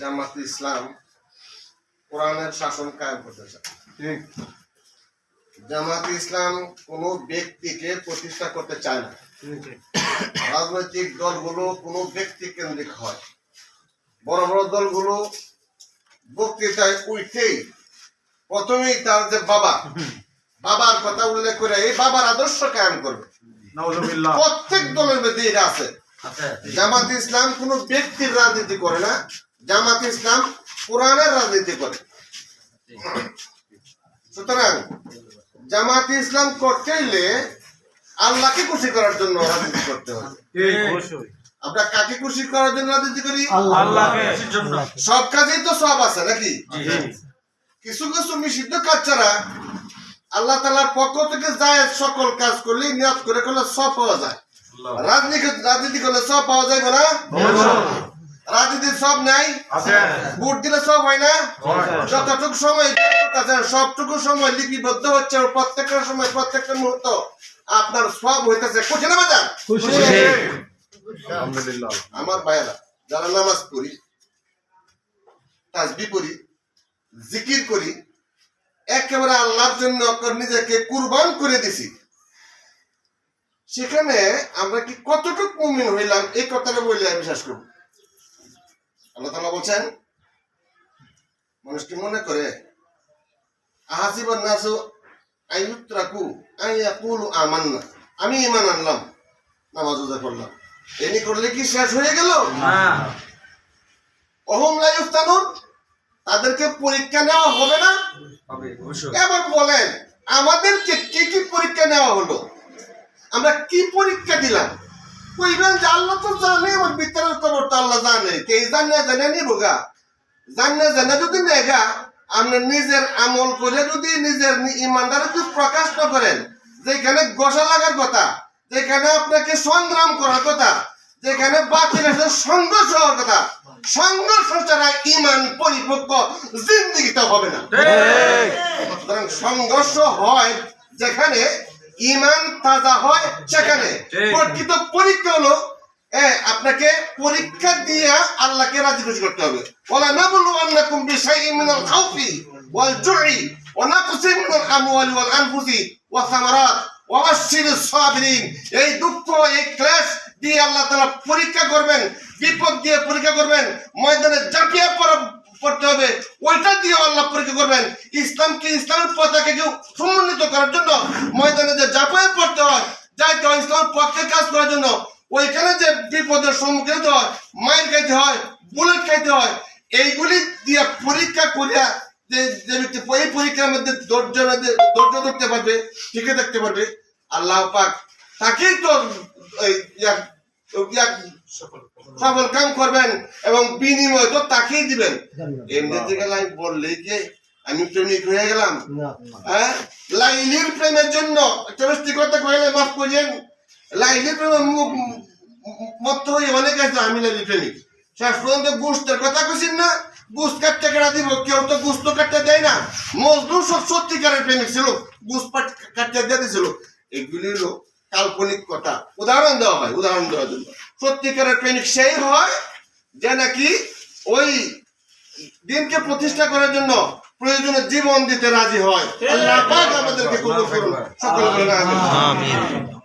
জামাত ইসলাম কোরআনের শাসন কায়েম করতে চায়। জামাত ইসলাম কোন ব্যক্তিকে প্রতিষ্ঠা করতে চায় না। রাজনৈতিক দলগুলো কোনো ব্যক্তি কেন্দ্রিক হয়। বড় বড় দলগুলো বক্তৃতায় উঠেই প্রথমেই তার যে বাবা বাবার কথা উল্লেখ করে এই বাবার আদর্শ কায়েম করবে। প্রত্যেক দলের মধ্যে এটা আছে। জামাত ইসলাম কোন ব্যক্তির রাজনীতি করে না। জামাত ইসলাম কোরআনের রাজনীতি করে। সুতরাং জামাত ইসলাম করতে হইলে আল্লাহকে খুশি করার জন্য রাজনীতি করতে হবে। আমরা কাকে খুশি করার জন্য রাজনীতি করি? সব কাজেই তো সব আছে নাকি? কিছু কিছু নিষিদ্ধ কাজ ছাড়া আল্লাহ তালার পক্ষ থেকে যায় সকল কাজ করলে নিয়ত করে করলে সব পাওয়া যায়। রাজনীতি রাজনীতি করলে সব পাওয়া যায় না রাজনীতির সব নাই। ভোট দিলে সব হয় না। যতটুকু সময় সবটুকু সময় লিপিবদ্ধ হচ্ছে প্রত্যেকটা সময় প্রত্যেকটা মুহূর্ত। আপনার সব হইতেছে খুশি না বাজার? আমার ভাইয়েরা যারা নামাজ পড়ি তাসবি করি জিকির করি একেবারে আল্লাহর জন্য নিজেকে কুরবান করে দিছি। সেখানে আমরা কি কতটুকু মুমিন হইলাম? এই কথাটা বললে আমি বিশ্বাস করব। আল্লাহ তালা বলছেন মানুষ কি মনে করে আহাসিবান নাসু আইয়ুত্রাকু আইয়াকুলু আমান্না। আমি ইমান আনলাম নামাজ রোজা করলাম। এনি করলে কি শেষ হয়ে গেল? অহম লাইফতানুন তাদেরকে পরীক্ষা নেওয়া হবে না? এবার বলেন আমাদেরকে কি কি পরীক্ষা নেওয়া হলো? আমরা কি পরীক্ষা দিলাম? কইবেন যে আল্লাহ তো জানে আমার ভিতরের খবর তো আল্লাহ জানে। কে জানে জানে নিব গা জানে জানে যদি নেগা আপনি নিজের আমল করে যদি নিজের ইমানদার যদি প্রকাশ না করেন যেখানে গসা লাগার কথা যেখানে আপনাকে সংগ্রাম করার কথা যেখানে বাতিলের সাথে সংঘর্ষ হওয়ার কথা সংঘর্ষ ছাড়া ইমান পরিপক্ক জিন্দিগিতে হবে না। সুতরাং সংঘর্ষ হয় যেখানে ইমান তাজা হয় সেখানে। প্রকৃত পরীক্ষা হলো আপনাকে পরীক্ষা দিয়ে আল্লাহকে রাজি খুশি করতে হবে। ওলা নাবলু আন্নাকুম বিশাইইন মিনাল খাউফি ওয়াল জুই ওয়া নাকসিন মিনাল আমওয়ালি ওয়াল আনফুসি ওয়া সামারাত ওয়া বাশশিরিস সাবিরিন। এই দুঃখ এই ক্লেশ দিয়ে আল্লাহ তাআলা পরীক্ষা করবেন বিপদ দিয়ে পরীক্ষা করবেন ময়দানে ঝাঁপিয়ে পড়া করতে হবে। ওইটা দিয়ে আল্লাহ পরীক্ষা করবেন। ইসলামকে ইসলামের পতাকে কেউ সমন্বিত করার জন্য? ময়দানে যে জাপায় পড়তে হয়, যাইতে হয় ইসলামের পক্ষে কাজ করার জন্য। ওইখানে যে বিপদের সম্মুখীন হতে হয়, মাইর খাইতে হয়, বুলেট খাইতে হয়, এইগুলি দিয়ে পরীক্ষা করিয়া যে ব্যক্তি এই পরীক্ষার মধ্যে ধৈর্য ধৈর্য ধরতে পারবে টিকে থাকতে পারবে, আল্লাহ পাক তাকেই তো সফল। কাম করবেন এবং বিনিময় তো তাকেই দিবেন। এমনি থেকে লাইন বললেই যে আমি প্রেমিক হয়ে গেলাম। হ্যাঁ? লাইলির প্রেমের জন্য একটা কথা কইলে মাফ করিয়েন। লাইলির প্রেমে মুখ মত হয়ে অনেক আছে আমি লাইলি প্রেমিক। শেষ পর্যন্ত গুস্তের কথা কইছেন না? গুস কাটতে কেটে দিব? কেউ তো গুস্ত কাটতে দেয় না। মজদুর সব সত্যিকারের প্রেমিক ছিল গুস কাটতে দিয়ে দিছিল। এগুলি হলো কাল্পনিক কথা। উদাহরণ দেওয়া হয় উদাহরণ দেওয়ার জন্য। সত্যিকারের প্রেমিক সেই হয় যে নাকি ওই দিনকে প্রতিষ্ঠা করার জন্য প্রয়োজনে জীবন দিতে রাজি হয়। আল্লাহ পাক আমাদেরকে কবুল করুন। সকল আমিন।